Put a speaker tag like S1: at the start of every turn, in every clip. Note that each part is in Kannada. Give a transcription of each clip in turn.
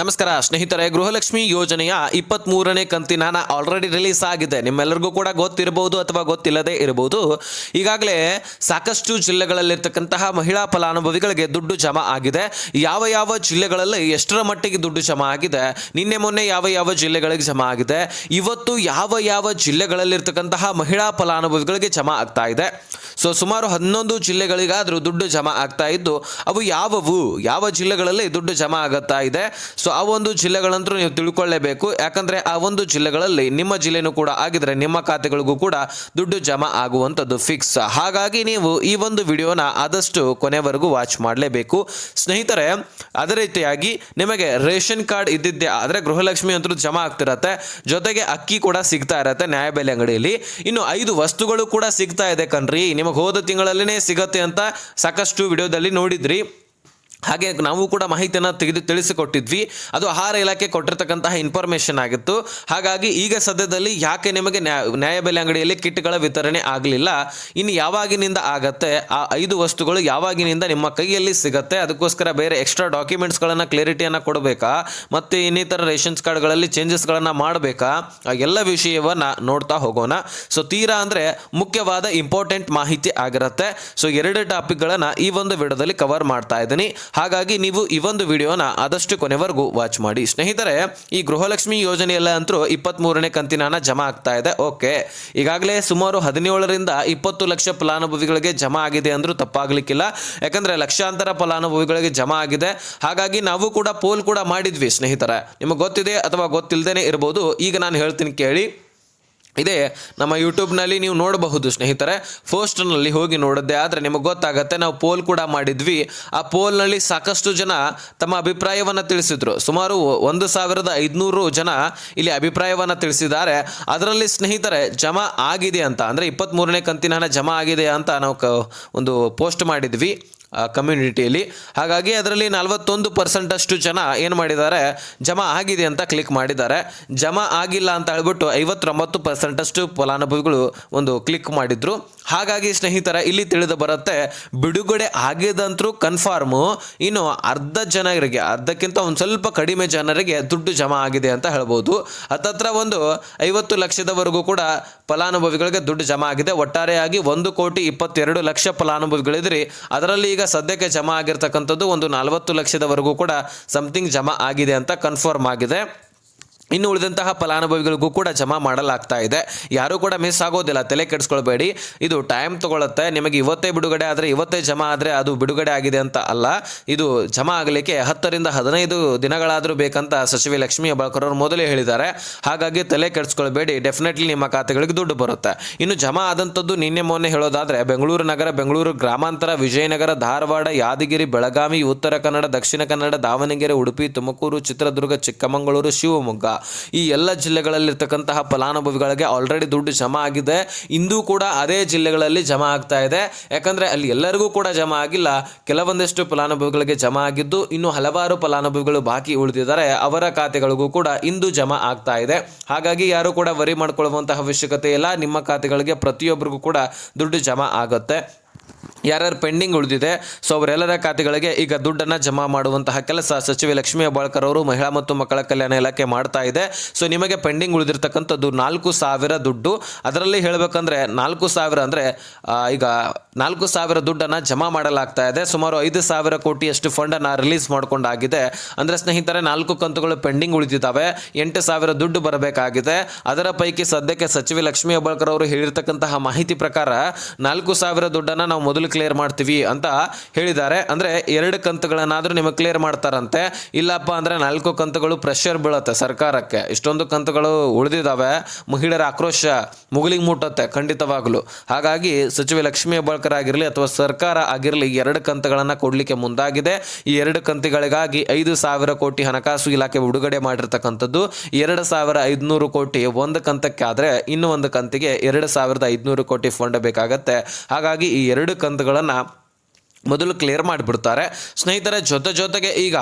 S1: ನಮಸ್ಕಾರ, ಸ್ನೇಹಿತರೆ. ಗೃಹಲಕ್ಷ್ಮಿ ಯೋಜನೆಯ ಇಪ್ಪತ್ತ್ ಮೂರನೇ ಕಂತಿನ ಆಲ್ರೆಡಿ ರಿಲೀಸ್ ಆಗಿದೆ. ನಿಮ್ಮೆಲ್ಲರಿಗೂ ಕೂಡ ಗೊತ್ತಿರಬಹುದು ಅಥವಾ ಗೊತ್ತಿಲ್ಲದೆ ಇರಬಹುದು. ಈಗಾಗಲೇ ಸಾಕಷ್ಟು ಜಿಲ್ಲೆಗಳಲ್ಲಿರ್ತಕ್ಕಂತಹ ಮಹಿಳಾ ಫಲಾನುಭವಿಗಳಿಗೆ ದುಡ್ಡು ಜಮಾ ಆಗಿದೆ. ಯಾವ ಯಾವ ಜಿಲ್ಲೆಗಳಲ್ಲಿ ಎಷ್ಟರ ಮಟ್ಟಿಗೆ ದುಡ್ಡು ಜಮಾ ಆಗಿದೆ? ನಿನ್ನೆ ಮೊನ್ನೆ ಯಾವ ಯಾವ ಜಿಲ್ಲೆಗಳಿಗೆ ಜಮಾ ಆಗಿದೆ? ಇವತ್ತು ಯಾವ ಯಾವ ಜಿಲ್ಲೆಗಳಲ್ಲಿರ್ತಕ್ಕಂತಹ ಮಹಿಳಾ ಫಲಾನುಭವಿಗಳಿಗೆ ಜಮಾ ಆಗ್ತಾ ಇದೆ? ಸೊ ಸುಮಾರು ಹನ್ನೊಂದು ಜಿಲ್ಲೆಗಳಿಗಾದರೂ ದುಡ್ಡು ಜಮಾ ಆಗ್ತಾ ಇದ್ದು, ಅವು ಯಾವವು? ಯಾವ ಜಿಲ್ಲೆಗಳಲ್ಲಿ ದುಡ್ಡು ಜಮಾ ಆಗುತ್ತಾ ಇದೆ? ಸೊ ಆ ಒಂದು ಜಿಲ್ಲೆಗಳಂತೂ ನೀವು ತಿಳ್ಕೊಳ್ಳೇಬೇಕು. ಯಾಕಂದ್ರೆ ಆ ಒಂದು ಜಿಲ್ಲೆಗಳಲ್ಲಿ ನಿಮ್ಮ ಜಿಲ್ಲೆನೂ ಕೂಡ ಆಗಿದ್ರೆ ನಿಮ್ಮ ಖಾತೆಗಳಿಗೂ ಕೂಡ ದುಡ್ಡು ಜಮಾ ಆಗುವಂಥದ್ದು ಫಿಕ್ಸ್ ಹಾಗಾಗಿ ನೀವು ಈ ಒಂದು ವಿಡಿಯೋನ ಆದಷ್ಟು ಕೊನೆವರೆಗೂ ವಾಚ್ ಮಾಡಲೇಬೇಕು. ಸ್ನೇಹಿತರೆ, ಅದೇ ರೀತಿಯಾಗಿ ನಿಮಗೆ ರೇಷನ್ ಕಾರ್ಡ್ ಇದ್ದಿದ್ದೆ ಆದರೆ ಗೃಹಲಕ್ಷ್ಮಿ ಅಂತೂ ಜಮಾ ಆಗ್ತಿರತ್ತೆ. ಜೊತೆಗೆ ಅಕ್ಕಿ ಕೂಡ ಸಿಗ್ತಾ ಇರತ್ತೆ ನ್ಯಾಯಬೆಲೆ ಅಂಗಡಿಯಲ್ಲಿ. ಇನ್ನು ಐದು ವಸ್ತುಗಳು ಕೂಡ ಸಿಗ್ತಾ ಇದೆ ಕಣ್ರಿ. ನಿಮಗೆ ಹೋದ ತಿಂಗಳಲ್ಲೇ ಸಿಗತ್ತೆ ಅಂತ ಸಾಕಷ್ಟು ವಿಡಿಯೋದಲ್ಲಿ ನೋಡಿದ್ರಿ. ಹಾಗೆ ನಾವು ಕೂಡ ಮಾಹಿತಿಯನ್ನು ತೆಗೆದು ತಿಳಿಸಿಕೊಟ್ಟಿದ್ವಿ. ಅದು ಆಹಾರ ಇಲಾಖೆ ಕೊಟ್ಟಿರ್ತಕ್ಕಂತಹ ಇನ್ಫಾರ್ಮೇಷನ್ ಆಗಿತ್ತು. ಹಾಗಾಗಿ ಈಗ ಸದ್ಯದಲ್ಲಿ ಯಾಕೆ ನಿಮಗೆ ನ್ಯಾಯ ನ್ಯಾಯಬೆಲೆ ಅಂಗಡಿಯಲ್ಲಿ ಕಿಟ್ಗಳ ವಿತರಣೆ ಆಗಲಿಲ್ಲ? ಇನ್ನು ಯಾವಾಗಿನಿಂದ ಆಗತ್ತೆ? ಆ ಐದು ವಸ್ತುಗಳು ಯಾವಾಗಿನಿಂದ ನಿಮ್ಮ ಕೈಯಲ್ಲಿ ಸಿಗತ್ತೆ? ಅದಕ್ಕೋಸ್ಕರ ಬೇರೆ ಎಕ್ಸ್ಟ್ರಾ ಡಾಕ್ಯುಮೆಂಟ್ಸ್ಗಳನ್ನು ಕ್ಲಾರಿಟಿಯನ್ನು ಕೊಡಬೇಕಾ? ಮತ್ತು ಇನ್ನಿತರ ರೇಷನ್ಸ್ ಕಾರ್ಡ್ಗಳಲ್ಲಿ ಚೇಂಜಸ್ಗಳನ್ನು ಮಾಡಬೇಕಾ? ಆ ಎಲ್ಲ ವಿಷಯವನ್ನು ನೋಡ್ತಾ ಹೋಗೋಣ. ಸೊ ತೀರಾ ಅಂದರೆ ಮುಖ್ಯವಾದ ಇಂಪಾರ್ಟೆಂಟ್ ಮಾಹಿತಿ ಆಗಿರುತ್ತೆ. ಸೊ ಎರಡು ಟಾಪಿಕ್ಗಳನ್ನು ಈ ಒಂದು ವಿಡಿಯೋದಲ್ಲಿ ಕವರ್ ಮಾಡ್ತಾ ಇದ್ದೀನಿ. ಹಾಗಾಗಿ ನೀವು ಈ ಒಂದು ವಿಡಿಯೋನ ಆದಷ್ಟು ಕೊನೆವರೆಗೂ ವಾಚ್ ಮಾಡಿ. ಸ್ನೇಹಿತರೆ, ಈ ಗೃಹಲಕ್ಷ್ಮಿ ಯೋಜನೆಯಲ್ಲ ಅಂತೂ ಇಪ್ಪತ್ತ್ಮೂರನೇ ಕಂತಿನ ಹಣ ಜಮಾ ಆಗ್ತಾ ಇದೆ. ಓಕೆ. ಈಗಾಗಲೇ ಸುಮಾರು ಹದಿನೇಳರಿಂದ ಇಪ್ಪತ್ತು ಲಕ್ಷ ಫಲಾನುಭವಿಗಳಿಗೆ ಜಮಾ ಆಗಿದೆ ಅಂದ್ರೂ ತಪ್ಪಾಗಲಿಕ್ಕಿಲ್ಲ. ಯಾಕಂದರೆ ಲಕ್ಷಾಂತರ ಫಲಾನುಭವಿಗಳಿಗೆ ಜಮಾ ಆಗಿದೆ. ಹಾಗಾಗಿ ನಾವು ಕೂಡ ಪೋಲ್ ಕೂಡ ಮಾಡಿದ್ವಿ ಸ್ನೇಹಿತರೆ. ನಿಮಗೆ ಗೊತ್ತಿದೆ ಅಥವಾ ಗೊತ್ತಿಲ್ಲದೇ ಇರ್ಬೋದು. ಈಗ ನಾನು ಹೇಳ್ತೀನಿ ಕೇಳಿ. ಇದೇ. ನಮ್ಮ ಯೂಟ್ಯೂಬ್ನಲ್ಲಿ ನೀವು ನೋಡಬಹುದು ಸ್ನೇಹಿತರೆ ಫೋಸ್ಟ್ನಲ್ಲಿ ಹೋಗಿ ನೋಡಿದ್ದೆ ಆದರೆ ನಿಮಗೆ ಗೊತ್ತಾಗತ್ತೆ, ನಾವು ಪೋಲ್ ಕೂಡ ಮಾಡಿದ್ವಿ. ಆ ಪೋಲ್ನಲ್ಲಿ ಸಾಕಷ್ಟು ಜನ ತಮ್ಮ ಅಭಿಪ್ರಾಯವನ್ನು ತಿಳಿಸಿದ್ರು. ಸುಮಾರು ಒಂದು ಸಾವಿರದ ಐದುನೂರು ಜನ ಇಲ್ಲಿ ಅಭಿಪ್ರಾಯವನ್ನು ತಿಳಿಸಿದ್ದಾರೆ. ಅದರಲ್ಲಿ ಸ್ನೇಹಿತರೆ, ಜಮಾ ಆಗಿದೆ ಅಂತ, ಅಂದರೆ ಇಪ್ಪತ್ತ್ಮೂರನೇ ಕಂತಿನ ಹಣ ಜಮಾ ಆಗಿದೆ ಅಂತ ನಾವು ಒಂದು ಪೋಸ್ಟ್ ಮಾಡಿದ್ವಿ. ಕಮ್ಯುನಿಟಿಯಲ್ಲಿ ಹಾಗಾಗಿ ಅದರಲ್ಲಿ ನಲವತ್ತೊಂದು ಪರ್ಸೆಂಟಷ್ಟು ಜನ ಏನು ಮಾಡಿದ್ದಾರೆ, ಜಮಾ ಆಗಿದೆ ಅಂತ ಕ್ಲಿಕ್ ಮಾಡಿದ್ದಾರೆ. ಜಮಾ ಆಗಿಲ್ಲ ಅಂತ ಹೇಳ್ಬಿಟ್ಟು ಐವತ್ತೊಂಬತ್ತು ಪರ್ಸೆಂಟಷ್ಟು ಫಲಾನುಭವಿಗಳು ಒಂದು ಕ್ಲಿಕ್ ಮಾಡಿದ್ರು. ಹಾಗಾಗಿ ಸ್ನೇಹಿತರ, ಇಲ್ಲಿ ತಿಳಿದು ಬರುತ್ತೆ, ಬಿಡುಗಡೆ ಆಗಿದಂತರೂ ಕನ್ಫರ್ಮು ಇನ್ನು ಅರ್ಧ ಜನರಿಗೆ, ಅರ್ಧಕ್ಕಿಂತ ಒಂದು ಸ್ವಲ್ಪ ಕಡಿಮೆ ಜನರಿಗೆ ದುಡ್ಡು ಜಮಾ ಆಗಿದೆ ಅಂತ ಹೇಳ್ಬೋದು. ಹತ್ತತ್ರ ಒಂದು ಐವತ್ತು ಲಕ್ಷದವರೆಗೂ ಕೂಡ ಫಲಾನುಭವಿಗಳಿಗೆ ದುಡ್ಡು ಜಮಾ ಆಗಿದೆ. ಒಟ್ಟಾರೆಯಾಗಿ ಒಂದು ಕೋಟಿ ಇಪ್ಪತ್ತೆರಡು ಲಕ್ಷ ಫಲಾನುಭವಿಗಳಿದ್ರಿ. ಅದರಲ್ಲಿ ಈಗ ಸದ್ಯಕ್ಕೆ ಜಮಾ ಆಗಿರ್ತಕ್ಕಂಥದ್ದು ಒಂದು ನಲವತ್ತು ಲಕ್ಷದವರೆಗೂ ಕೂಡ ಸಮಥಿಂಗ್ ಜಮಾ ಆಗಿದೆ ಅಂತ ಕನ್ಫರ್ಮ್ ಆಗಿದೆ. ಇನ್ನು ಉಳಿದಂತಹ ಫಲಾನುಭವಿಗಳಿಗೂ ಕೂಡ ಜಮಾ ಮಾಡಲಾಗ್ತಾ ಇದೆ. ಯಾರೂ ಕೂಡ ಮಿಸ್ ಆಗೋದಿಲ್ಲ, ತಲೆ ಕೆಡಿಸ್ಕೊಳ್ಬೇಡಿ. ಇದು ಟೈಮ್ ತಗೊಳುತ್ತೆ. ನಿಮಗೆ ಇವತ್ತೇ ಬಿಡುಗಡೆ ಆದರೆ ಇವತ್ತೇ ಜಮಾ ಆದರೆ ಅದು ಬಿಡುಗಡೆ ಆಗಿದೆ ಅಂತ ಅಲ್ಲ. ಇದು ಜಮಾ ಆಗಲಿಕ್ಕೆ ಹತ್ತರಿಂದ ಹದಿನೈದು ದಿನಗಳಾದರೂ ಬೇಕಂತ ಸಚಿವೆ ಲಕ್ಷ್ಮೀ ಹೆಬ್ಬಾಳ್ಕರ್ ಅವರು ಮೊದಲೇ ಹೇಳಿದ್ದಾರೆ. ಹಾಗಾಗಿ ತಲೆ ಕೆಡಿಸ್ಕೊಳ್ಬೇಡಿ. ಡೆಫಿನೆಟ್ಲಿ ನಿಮ್ಮ ಖಾತೆಗಳಿಗೆ ದುಡ್ಡು ಬರುತ್ತೆ. ಇನ್ನು ಜಮಾ ಆದಂಥದ್ದು ನಿನ್ನೆ ಮೊನ್ನೆ ಹೇಳೋದಾದರೆ ಬೆಂಗಳೂರು ನಗರ, ಬೆಂಗಳೂರು ಗ್ರಾಮಾಂತರ, ವಿಜಯನಗರ, ಧಾರವಾಡ, ಯಾದಗಿರಿ, ಬೆಳಗಾವಿ, ಉತ್ತರ ಕನ್ನಡ, ದಕ್ಷಿಣ ಕನ್ನಡ, ದಾವಣಗೆರೆ, ಉಡುಪಿ, ತುಮಕೂರು, ಚಿತ್ರದುರ್ಗ, ಚಿಕ್ಕಮಗಳೂರು, ಶಿವಮೊಗ್ಗ. ಈ ಎಲ್ಲ ಜಿಲ್ಲೆಗಳಲ್ಲಿರ್ತಕ್ಕಂತಹ ಫಲಾನುಭವಿಗಳಿಗೆ ಆಲ್ರೆಡಿ ದುಡ್ಡು ಜಮಾ ಆಗಿದೆ. ಇಂದು ಕೂಡ ಅದೇ ಜಿಲ್ಲೆಗಳಲ್ಲಿ ಜಮಾ ಆಗ್ತಾ ಇದೆ. ಯಾಕಂದರೆ ಅಲ್ಲಿ ಎಲ್ಲರಿಗೂ ಕೂಡ ಜಮಾ ಆಗಿಲ್ಲ. ಕೆಲವೊಂದಿಷ್ಟು ಫಲಾನುಭವಿಗಳಿಗೆ ಜಮಾ ಆಗಿದ್ದು, ಇನ್ನು ಹಲವಾರು ಫಲಾನುಭವಿಗಳು ಬಾಕಿ ಉಳಿದಿದ್ದಾರೆ. ಅವರ ಖಾತೆಗಳಿಗೂ ಕೂಡ ಇಂದು ಜಮಾ ಆಗ್ತಾ ಇದೆ. ಹಾಗಾಗಿ ಯಾರು ಕೂಡ ವರಿ ಮಾಡ್ಕೊಳ್ಳುವಂತಹ ಅವಶ್ಯಕತೆ ಇಲ್ಲ. ನಿಮ್ಮ ಖಾತೆಗಳಿಗೆ ಪ್ರತಿಯೊಬ್ಬರಿಗೂ ಕೂಡ ದುಡ್ಡು ಜಮಾ ಆಗುತ್ತೆ. ಯಾರ್ಯಾರು ಪೆಂಡಿಂಗ್ ಉಳಿದಿದೆ, ಸೊ ಅವರೆಲ್ಲರ ಖಾತೆಗಳಿಗೆ ಈಗ ದುಡ್ಡನ್ನು ಜಮಾ ಮಾಡುವಂತಹ ಕೆಲಸ ಸಚಿವೆ ಲಕ್ಷ್ಮೀ ಹೆಬ್ಬಾಳ್ಕರ್ ಅವರು ಮಹಿಳಾ ಮತ್ತು ಮಕ್ಕಳ ಕಲ್ಯಾಣ ಇಲಾಖೆ ಮಾಡ್ತಾ ಇದೆ. ಸೊ ನಿಮಗೆ ಪೆಂಡಿಂಗ್ ಉಳಿದಿರ್ತಕ್ಕಂಥದ್ದು ನಾಲ್ಕು ಸಾವಿರ ದುಡ್ಡು. ಅದರಲ್ಲಿ ಹೇಳಬೇಕಂದ್ರೆ ನಾಲ್ಕು ಸಾವಿರ ಅಂದರೆ ಈಗ ನಾಲ್ಕು ಸಾವಿರ ದುಡ್ಡನ್ನು ಜಮಾ ಮಾಡಲಾಗ್ತಾ ಇದೆ. ಸುಮಾರು ಐದು ಸಾವಿರ ಕೋಟಿಯಷ್ಟು ಫಂಡನ್ನು ರಿಲೀಸ್ ಮಾಡಿಕೊಂಡಾಗಿದೆ. ಅಂದರೆ ಸ್ನೇಹಿತರೆ, ನಾಲ್ಕು ಕಂತುಗಳು ಪೆಂಡಿಂಗ್ ಉಳಿದಿದ್ದಾವೆ. ಎಂಟು ಸಾವಿರ ದುಡ್ಡು ಬರಬೇಕಾಗಿದೆ. ಅದರ ಪೈಕಿ ಸದ್ಯಕ್ಕೆ ಸಚಿವೆ ಲಕ್ಷ್ಮೀ ಹೆಬ್ಬಾಳ್ಕರ್ ಅವರು ಹೇಳಿರ್ತಕ್ಕಂತಹ ಮಾಹಿತಿ ಪ್ರಕಾರ ನಾಲ್ಕು ಸಾವಿರ ದುಡ್ಡನ್ನು ನಾವು ಮೊದಲು ಕ್ಲಿಯರ್ ಮಾಡ್ತೀವಿ ಅಂತ ಹೇಳಿದ್ದಾರೆ. ಅಂದರೆ ಎರಡು ಕಂತುಗಳನ್ನಾದರೂ ನಿಮಗೆ ಕ್ಲಿಯರ್ ಮಾಡ್ತಾರಂತೆ. ಇಲ್ಲಪ್ಪ ಅಂದರೆ ನಾಲ್ಕು ಕಂತುಗಳು ಪ್ರೆಷರ್ ಬೀಳುತ್ತೆ ಸರ್ಕಾರಕ್ಕೆ. ಇಷ್ಟೊಂದು ಕಂತುಗಳು ಉಳಿದಿದ್ದಾವೆ. ಮಹಿಳೆಯರ ಆಕ್ರೋಶ ಮುಗಿಲಿಗೆ ಮುಟ್ಟುತ್ತೆ ಖಂಡಿತವಾಗಲೂ. ಹಾಗಾಗಿ ಸಚಿವೆ ಲಕ್ಷ್ಮೀ ಹೆಬ್ಬಾಳ್ಕರ್ ಆಗಿರಲಿ ಅಥವಾ ಸರ್ಕಾರ ಆಗಿರಲಿ ಎರಡು ಕಂತುಗಳನ್ನು ಕೊಡಲಿಕ್ಕೆ ಮುಂದಾಗಿದೆ. ಈ ಎರಡು ಕಂತುಗಳಿಗಾಗಿ ಐದು ಸಾವಿರ ಕೋಟಿ ಹಣಕಾಸು ಇಲಾಖೆ ಬಿಡುಗಡೆ ಮಾಡಿರ್ತಕ್ಕಂಥದ್ದು. ಎರಡು ಸಾವಿರ ಐದುನೂರು ಕೋಟಿ ಒಂದು ಕಂತಕ್ಕೆ ಆದರೆ ಇನ್ನೂ ಒಂದು ಕಂತಿಗೆ ಎರಡು ಸಾವಿರದ ಐದುನೂರು ಕೋಟಿ ಫಂಡ್ ಬೇಕಾಗತ್ತೆ. ಹಾಗಾಗಿ ಈ ಎರಡು ಕಂತುಗಳನ್ನು ಮೊದಲು ಕ್ಲಿಯರ್ ಮಾಡಿಬಿಡ್ತಾರೆ. ಸ್ನೇಹಿತರೆ, ಜೊತೆ ಜೊತೆಗೆ ಈಗ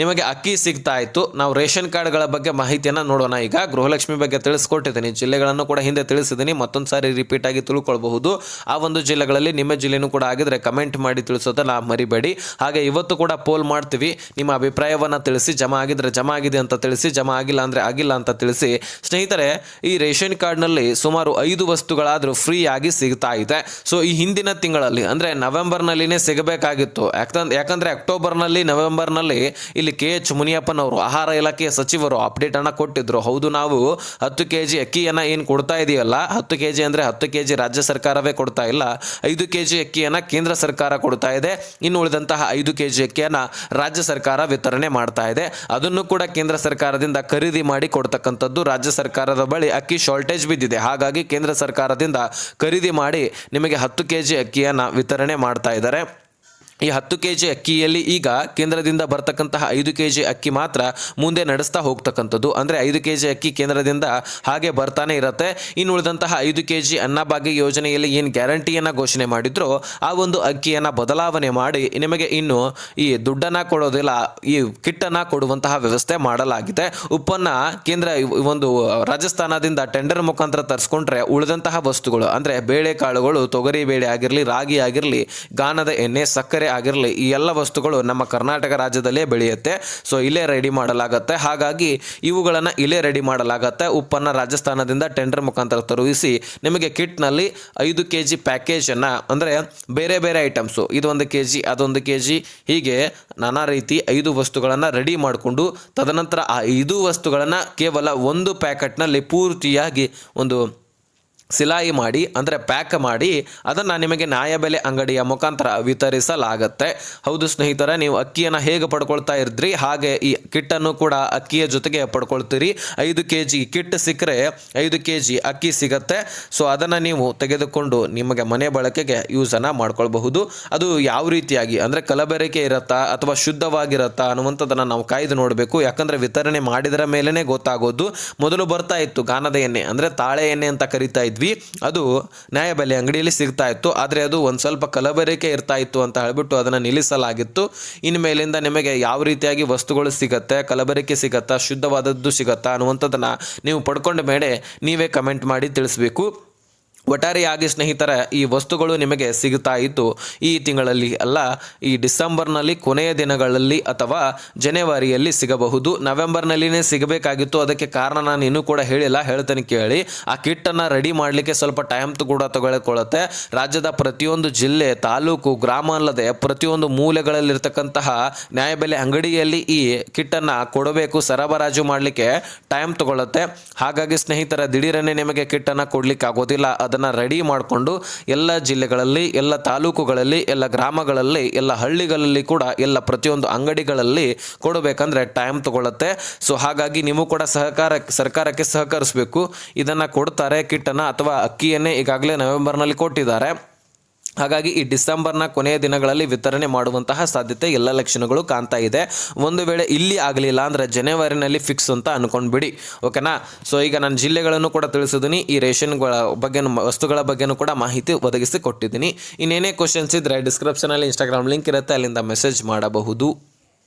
S1: ನಿಮಗೆ ಅಕ್ಕಿ ಸಿಗ್ತಾ ಇತ್ತು ನಾವು ರೇಷನ್ ಕಾರ್ಡ್ಗಳ ಬಗ್ಗೆ ಮಾಹಿತಿಯನ್ನು ನೋಡೋಣ ಈಗ. ಗೃಹಲಕ್ಷ್ಮಿ ಬಗ್ಗೆ ತಿಳಿಸ್ಕೊಟ್ಟಿದ್ದೀನಿ. ಜಿಲ್ಲೆಗಳನ್ನು ಕೂಡ ಹಿಂದೆ ತಿಳಿಸಿದ್ದೀನಿ. ಮತ್ತೊಂದು ಸಾರಿ ರಿಪೀಟ್ ಆಗಿ ತಿಳ್ಕೊಳ್ಬಹುದು. ಆ ಒಂದು ಜಿಲ್ಲೆಗಳಲ್ಲಿ ನಿಮ್ಮ ಜಿಲ್ಲೆನೂ ಕೂಡ ಆಗಿದ್ರೆ ಕಮೆಂಟ್ ಮಾಡಿ ತಿಳಿಸೋದನ್ನ ಮರಿಬೇಡಿ. ಹಾಗೆ ಇವತ್ತು ಕೂಡ ಪೋಲ್ ಮಾಡ್ತೀವಿ. ನಿಮ್ಮ ಅಭಿಪ್ರಾಯವನ್ನು ತಿಳಿಸಿ, ಜಮಾ ಆಗಿದ್ರೆ ಜಮಾ ಆಗಿದೆ ಅಂತ ತಿಳಿಸಿ, ಜಮಾ ಆಗಿಲ್ಲ ಅಂದರೆ ಆಗಿಲ್ಲ ಅಂತ ತಿಳಿಸಿ. ಸ್ನೇಹಿತರೆ, ಈ ರೇಷನ್ ಕಾರ್ಡ್ನಲ್ಲಿ ಸುಮಾರು ಐದು ವಸ್ತುಗಳಾದರೂ ಫ್ರೀ ಆಗಿ ಸಿಗ್ತಾ ಇದೆ. ಸೊ ಈ ಹಿಂದಿನ ತಿಂಗಳಲ್ಲಿ, ಅಂದರೆ ನವೆಂಬರ್ನಲ್ಲಿನೇ ಸಿಗಬೇಕಾಗಿತ್ತು ಯಾಕಂದ್ರೆ ಯಾಕಂದರೆ ಅಕ್ಟೋಬರ್ನಲ್ಲಿ, ನವೆಂಬರ್ನಲ್ಲಿ ಇಲ್ಲಿ ಕೆ ಎಚ್ ಮುನಿಯಪ್ಪನವರು, ಆಹಾರ ಇಲಾಖೆಯ ಸಚಿವರು ಅಪ್ಡೇಟ್ ಅನ್ನ ಕೊಟ್ಟಿದ್ರು. ಹೌದು, ನಾವು ಹತ್ತು ಕೆ ಜಿ ಅಕ್ಕಿಯನ್ನು ಏನು ಕೊಡ್ತಾ ಇದೆಯಲ್ಲ ಹತ್ತು ಕೆ ಜಿ ಅಂದರೆ ಹತ್ತು ಕೆ ಜಿ ರಾಜ್ಯ ಸರ್ಕಾರವೇ ಕೊಡ್ತಾ ಇಲ್ಲ. ಐದು ಕೆ ಜಿ ಅಕ್ಕಿಯನ್ನು ಕೇಂದ್ರ ಸರ್ಕಾರ ಕೊಡ್ತಾ ಇದೆ. ಇನ್ನು ಉಳಿದಂತಹ ಐದು ಕೆ ಜಿ ಅಕ್ಕಿಯನ್ನು ರಾಜ್ಯ ಸರ್ಕಾರ ವಿತರಣೆ ಮಾಡ್ತಾ ಇದೆ. ಅದನ್ನು ಕೂಡ ಕೇಂದ್ರ ಸರ್ಕಾರದಿಂದ ಖರೀದಿ ಮಾಡಿ ಕೊಡ್ತಕ್ಕಂಥದ್ದು ರಾಜ್ಯ ಸರ್ಕಾರದ ಬಳಿ ಅಕ್ಕಿ ಶಾರ್ಟೇಜ್ ಬಿದ್ದಿದೆ. ಹಾಗಾಗಿ ಕೇಂದ್ರ ಸರ್ಕಾರದಿಂದ ಖರೀದಿ ಮಾಡಿ ನಿಮಗೆ ಹತ್ತು ಕೆ ಜಿ ಅಕ್ಕಿಯನ್ನು ವಿತರಣೆ ಮಾಡ್ತಾ ಇದ್ದಾರೆ. ಈ ಹತ್ತು ಕೆ ಜಿ ಅಕ್ಕಿಯಲ್ಲಿ ಈಗ ಕೇಂದ್ರದಿಂದ ಬರ್ತಕ್ಕಂತಹ ಐದು ಕೆ ಜಿ ಅಕ್ಕಿ ಮಾತ್ರ ಮುಂದೆ ನಡೆಸ್ತಾ ಹೋಗ್ತಕ್ಕಂಥದ್ದು. ಅಂದರೆ ಐದು ಕೆ ಜಿ ಅಕ್ಕಿ ಕೇಂದ್ರದಿಂದ ಹಾಗೆ ಬರ್ತಾನೆ ಇರುತ್ತೆ. ಇನ್ನು ಉಳಿದಂತಹ ಐದು ಕೆ ಜಿ ಅನ್ನಭಾಗ್ಯ ಯೋಜನೆಯಲ್ಲಿ ಏನು ಗ್ಯಾರಂಟಿಯನ್ನು ಘೋಷಣೆ ಮಾಡಿದ್ರೋ ಆ ಒಂದು ಅಕ್ಕಿಯನ್ನು ಬದಲಾವಣೆ ಮಾಡಿ ನಿಮಗೆ ಇನ್ನು ಈ ದುಡ್ಡನ್ನು ಕೊಡೋದಿಲ್ಲ, ಈ ಕಿಟ್ಟನ್ನು ಕೊಡುವಂತಹ ವ್ಯವಸ್ಥೆ ಮಾಡಲಾಗಿದೆ. ಉಪ್ಪನ್ನು ಕೇಂದ್ರ ಒಂದು ರಾಜಸ್ಥಾನದಿಂದ ಟೆಂಡರ್ ಮುಖಾಂತರ ತರಿಸ್ಕೊಂಡ್ರೆ ಉಳಿದಂತಹ ವಸ್ತುಗಳು, ಅಂದರೆ ಬೇಳೆಕಾಳುಗಳು, ತೊಗರಿ ಬೇಳೆ ಆಗಿರಲಿ, ರಾಗಿ ಆಗಿರಲಿ ಗಾನದ ಎಣ್ಣೆ, ಸಕ್ಕರೆ ಆಗಿರಲಿ, ಈ ಎಲ್ಲ ವಸ್ತುಗಳು ನಮ್ಮ ಕರ್ನಾಟಕ ರಾಜ್ಯದಲ್ಲೇ ಬೆಳೆಯುತ್ತೆ. ಸೊ ಇಲ್ಲೇ ರೆಡಿ ಮಾಡಲಾಗುತ್ತೆ. ಹಾಗಾಗಿ ಇವುಗಳನ್ನು ಇಲ್ಲೇ ರೆಡಿ ಮಾಡಲಾಗುತ್ತೆ. ಉಪ್ಪನ್ನು ರಾಜಸ್ಥಾನದಿಂದ ಟೆಂಡರ್ ಮುಖಾಂತರ ತರುವಿಸಿ ನಿಮಗೆ ಕಿಟ್ನಲ್ಲಿ ಐದು ಕೆ ಜಿ ಪ್ಯಾಕೇಜನ್ನು ಅಂದರೆ ಬೇರೆ ಬೇರೆ ಐಟಮ್ಸು ಇದೊಂದು ಕೆ ಜಿ ಅದೊಂದು ಕೆ ಜಿ ಹೀಗೆ ನಾನಾ ರೀತಿ ಐದು ವಸ್ತುಗಳನ್ನು ರೆಡಿ ಮಾಡಿಕೊಂಡು, ತದನಂತರ ಆ ಐದು ವಸ್ತುಗಳನ್ನು ಕೇವಲ ಒಂದು ಪ್ಯಾಕೆಟ್ನಲ್ಲಿ ಪೂರ್ತಿಯಾಗಿ ಒಂದು ಸಿಲಾಯಿ ಮಾಡಿ, ಅಂದರೆ ಪ್ಯಾಕ್ ಮಾಡಿ, ಅದನ್ನು ನಿಮಗೆ ನ್ಯಾಯಬೆಲೆ ಅಂಗಡಿಯ ಮುಖಾಂತರ ವಿತರಿಸಲಾಗುತ್ತೆ. ಹೌದು ಸ್ನೇಹಿತರೆ, ನೀವು ಅಕ್ಕಿಯನ್ನು ಹೇಗೆ ಪಡ್ಕೊಳ್ತಾ ಇದ್ರಿ, ಹಾಗೆ ಈ ಕಿಟ್ಟನ್ನು ಕೂಡ ಅಕ್ಕಿಯ ಜೊತೆಗೆ ಪಡ್ಕೊಳ್ತೀರಿ. ಐದು ಕೆ ಜಿ ಕಿಟ್ ಸಿಕ್ಕರೆ ಐದು ಕೆ ಜಿ ಅಕ್ಕಿ ಸಿಗತ್ತೆ. ಸೊ ಅದನ್ನು ನೀವು ತೆಗೆದುಕೊಂಡು ನಿಮಗೆ ಮನೆ ಬಳಕೆಗೆ ಯೂಸನ್ನು ಮಾಡ್ಕೊಳ್ಬಹುದು. ಅದು ಯಾವ ರೀತಿಯಾಗಿ, ಅಂದರೆ ಕಲಬೆರಕೆ ಇರುತ್ತಾ, ಅಥವಾ ಶುದ್ಧವಾಗಿರುತ್ತಾ ಅನ್ನುವಂಥದ್ದನ್ನು ನಾವು ಕಾಯ್ದು ನೋಡಬೇಕು. ಯಾಕಂದರೆ ವಿತರಣೆ ಮಾಡಿದರ ಮೇಲೇ ಗೊತ್ತಾಗೋದು. ಮೊದಲು ಬರ್ತಾ ಇತ್ತು ಗಾನದ ಎಣ್ಣೆ, ಅಂದರೆ ತಾಳೆ ಎಣ್ಣೆ ಅಂತ ಕರಿತಾ ಇದ್ವಿ. ಅದು ನ್ಯಾಯಬೆಲೆ ಅಂಗಡಿಯಲ್ಲಿ ಸಿಗ್ತಾ ಇತ್ತು. ಆದರೆ ಅದು ಒಂದು ಸ್ವಲ್ಪ ಕಲಬೆರಕೆ ಇರ್ತಾ ಇತ್ತು ಅಂತ ಹೇಳಿಬಿಟ್ಟು ಅದನ್ನು ನಿಲ್ಲಿಸಲಾಗಿತ್ತು. ಇನ್ನು ಮೇಲಿಂದ ನಿಮಗೆ ಯಾವ ರೀತಿಯಾಗಿ ವಸ್ತುಗಳು ಸಿಗತ್ತೆ, ಕಲಬೆರಕೆ ಸಿಗತ್ತಾ, ಶುದ್ಧವಾದದ್ದು ಸಿಗತ್ತಾ ಅನ್ನುವಂಥದ್ದನ್ನು ನೀವು ಪಡ್ಕೊಂಡ ಮೇಲೆ ನೀವೇ ಕಮೆಂಟ್ ಮಾಡಿ ತಿಳಿಸ್ಬೇಕು. ಒಟ್ಟಾರೆಯಾಗಿ ಸ್ನೇಹಿತರ, ಈ ವಸ್ತುಗಳು ನಿಮಗೆ ಸಿಗುತ್ತಾ ಇತ್ತು. ಈ ತಿಂಗಳಲ್ಲಿ ಅಲ್ಲ, ಈ ಡಿಸೆಂಬರ್ನಲ್ಲಿ ಕೊನೆಯ ದಿನಗಳಲ್ಲಿ ಅಥವಾ ಜನವರಿಯಲ್ಲಿ ಸಿಗಬಹುದು. ನವೆಂಬರ್ನಲ್ಲಿನೇ ಸಿಗಬೇಕಾಗಿತ್ತು. ಅದಕ್ಕೆ ಕಾರಣ ನಾನು ಇನ್ನೂ ಕೂಡ ಹೇಳಿಲ್ಲ. ಹೇಳ್ತೇನೆ ಕೇಳಿ. ಆ ಕಿಟ್ಟನ್ನು ರೆಡಿ ಮಾಡಲಿಕ್ಕೆ ಸ್ವಲ್ಪ ಟೈಮ್ ಕೂಡ ತಗೊಳ್ಕೊಳ್ಳುತ್ತೆ. ರಾಜ್ಯದ ಪ್ರತಿಯೊಂದು ಜಿಲ್ಲೆ, ತಾಲೂಕು, ಗ್ರಾಮ ಅಲ್ಲದೆ ಪ್ರತಿಯೊಂದು ಮೂಲೆಗಳಲ್ಲಿರ್ತಕ್ಕಂತಹ ನ್ಯಾಯಬೆಲೆ ಅಂಗಡಿಯಲ್ಲಿ ಈ ಕಿಟ್ಟನ್ನು ಕೊಡಬೇಕು, ಸರಬರಾಜು ಮಾಡಲಿಕ್ಕೆ ಟೈಮ್ ತಗೊಳ್ಳುತ್ತೆ. ಹಾಗಾಗಿ ಸ್ನೇಹಿತರ, ದಿಢೀರನೇ ನಿಮಗೆ ಕಿಟ್ಟನ್ನು ಕೊಡಲಿಕ್ಕೆ ಆಗೋದಿಲ್ಲ ಅದನ್ನು ರೆಡಿ ಮಾಡಿಕೊಂಡು ಎಲ್ಲ ಜಿಲ್ಲೆಗಳಲ್ಲಿ, ಎಲ್ಲ ತಾಲೂಕುಗಳಲ್ಲಿ, ಎಲ್ಲ ಗ್ರಾಮಗಳಲ್ಲಿ, ಎಲ್ಲ ಹಳ್ಳಿಗಳಲ್ಲಿ ಕೂಡ ಎಲ್ಲ ಪ್ರತಿಯೊಂದು ಅಂಗಡಿಗಳಲ್ಲಿ ಕೊಡಬೇಕಂದ್ರೆ ಟೈಮ್ ತಗೊಳ್ಳುತ್ತೆ ಸೊ ಹಾಗಾಗಿ ನೀವು ಕೂಡ ಸಹಕಾರ, ಸರ್ಕಾರಕ್ಕೆ ಸಹಕರಿಸಬೇಕು. ಇದನ್ನು ಕೊಡ್ತಾರೆ, ಕಿಟ್ಟನ್ನು ಅಥವಾ ಅಕ್ಕಿಯನ್ನೇ ಈಗಾಗಲೇ ನವೆಂಬರ್ನಲ್ಲಿ ಕೊಟ್ಟಿದ್ದಾರೆ. ಹಾಗಾಗಿ ಈ ಡಿಸೆಂಬರ್ನ ಕೊನೆಯ ದಿನಗಳಲ್ಲಿ ವಿತರಣೆ ಮಾಡುವಂತಹ ಸಾಧ್ಯತೆ ಎಲ್ಲ ಲಕ್ಷಣಗಳು ಕಾಣ್ತಾ ಇದೆ. ಒಂದು ವೇಳೆ ಇಲ್ಲಿ ಆಗಲಿಲ್ಲ ಅಂದರೆ ಜನವರಿನಲ್ಲಿ ಫಿಕ್ಸ್ ಅಂತ ಅಂದ್ಕೊಂಡ್ಬಿಡಿ ಓಕೆನಾ ಸೊ ಈಗ ನಾನು ಜಿಲ್ಲೆಗಳನ್ನು ಕೂಡ ತಿಳಿಸಿದ್ದೀನಿ ಈ ರೇಷನ್ಗಳ ಬಗ್ಗೆ ವಸ್ತುಗಳ ಬಗ್ಗೆನೂ ಕೂಡ ಮಾಹಿತಿ ಒದಗಿಸಿ ಕೊಟ್ಟಿದ್ದೀನಿ ಇನ್ನೇನೇ ಕ್ವಶನ್ಸ್ ಇದ್ದರೆ ಡಿಸ್ಕ್ರಿಪ್ಷನಲ್ಲಿ ಇನ್ಸ್ಟಾಗ್ರಾಮ್ ಲಿಂಕ್ ಇರುತ್ತೆ, ಅಲ್ಲಿಂದ ಮೆಸೇಜ್ ಮಾಡಬಹುದು.